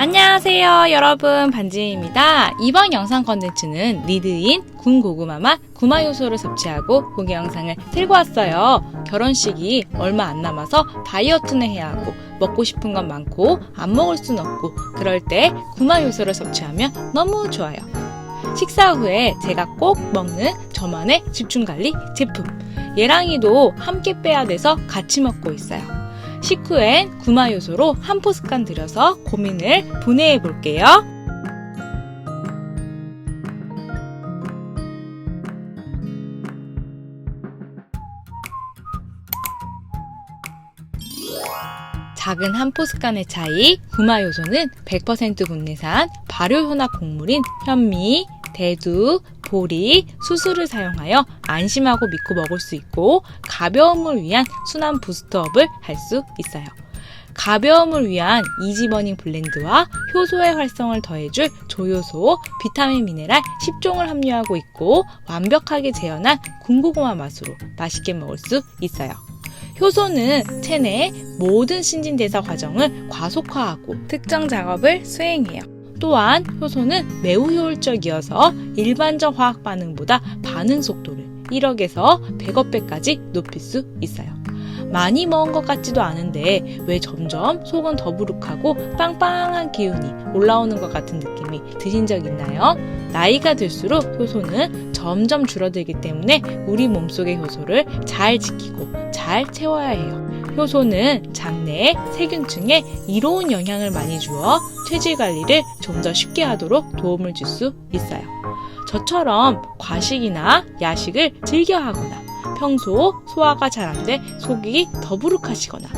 안녕하세요 여러분. 반지입니다. 이번 영상 컨텐츠는 리드인 군 고구마맛 구마 요소를 섭취하고 공개 영상을 들고 왔어요. 결혼식이 얼마 안 남아서 다이어트는 해야 하고 먹고 싶은 건 많고 안 먹을 순 없고 그럴 때 구마 요소를 섭취하면 너무 좋아요. 식사 후에 제가 꼭 먹는 저만의 집중관리 제품. 예랑이도 함께 빼야 돼서 같이 먹고 있어요 식후엔 구마 요소로 한 포스간 들여서 고민을 분해해 볼게요. 작은 한 포스간의 차이, 구마 요소는 100% 국내산 발효현악 곡물인 현미, 대두, 보리, 수수를 사용하여 안심하고 믿고 먹을 수 있고 가벼움을 위한 순환 부스트업을 할 수 있어요. 가벼움을 위한 이지버닝 블렌드와 효소의 활성을 더해줄 조효소, 비타민 미네랄 10종을 함유하고 있고 완벽하게 재현한 군고구마 맛으로 맛있게 먹을 수 있어요. 효소는 체내의 모든 신진대사 과정을 과속화하고 특정 작업을 수행해요. 또한 효소는 매우 효율적이어서 일반적 화학 반응보다 반응 속도를 1억에서 100억 배까지 높일 수 있어요. 많이 먹은 것 같지도 않은데 왜 점점 속은 더부룩하고 빵빵한 기운이 올라오는 것 같은 느낌이 드신 적 있나요? 나이가 들수록 효소는 점점 줄어들기 때문에 우리 몸속의 효소를 잘 지키고 잘 채워야 해요. 효소는 장내의 세균층에 이로운 영향을 많이 주어 체질 관리를 좀 더 쉽게 하도록 도움을 줄 수 있어요. 저처럼 과식이나 야식을 즐겨 하거나 평소 소화가 잘 안 돼 속이 더부룩하시거나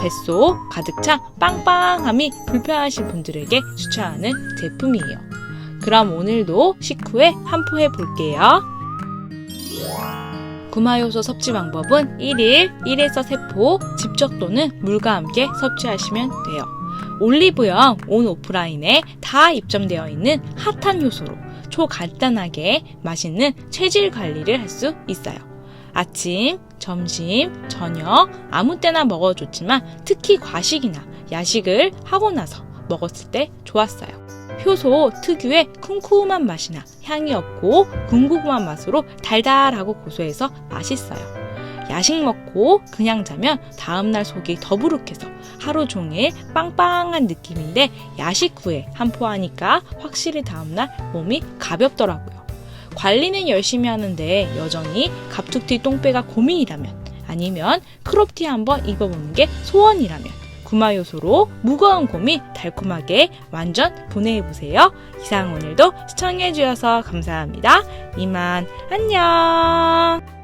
뱃속 가득 찬 빵빵함이 불편하신 분들에게 추천하는 제품이에요. 그럼 오늘도 식후에 한포 해 볼게요. 구마요소 섭취 방법은 1일 1에서 3포 직접 또는 물과 함께 섭취하시면 돼요. 올리브영 온 오프라인에 다 입점되어 있는 핫한 효소로 초간단하게 맛있는 체질 관리를 할 수 있어요. 아침, 점심, 저녁 아무 때나 먹어도 좋지만 특히 과식이나 야식을 하고 나서 먹었을 때 좋았어요. 효소 특유의 쿰쿰한 맛이나 향이 없고 군고구마 맛으로 달달하고 고소해서 맛있어요. 야식 먹고 그냥 자면 다음날 속이 더부룩해서 하루 종일 빵빵한 느낌인데 야식 후에 한 포 하니까 확실히 다음날 몸이 가볍더라고요. 관리는 열심히 하는데 여전히 갑툭튀 똥배가 고민이라면 아니면 크롭티 한번 입어보는 게 소원이라면 구마 요소로 무거운 고민 달콤하게 완전 보내보세요. 이상 오늘도 시청해주셔서 감사합니다. 이만 안녕!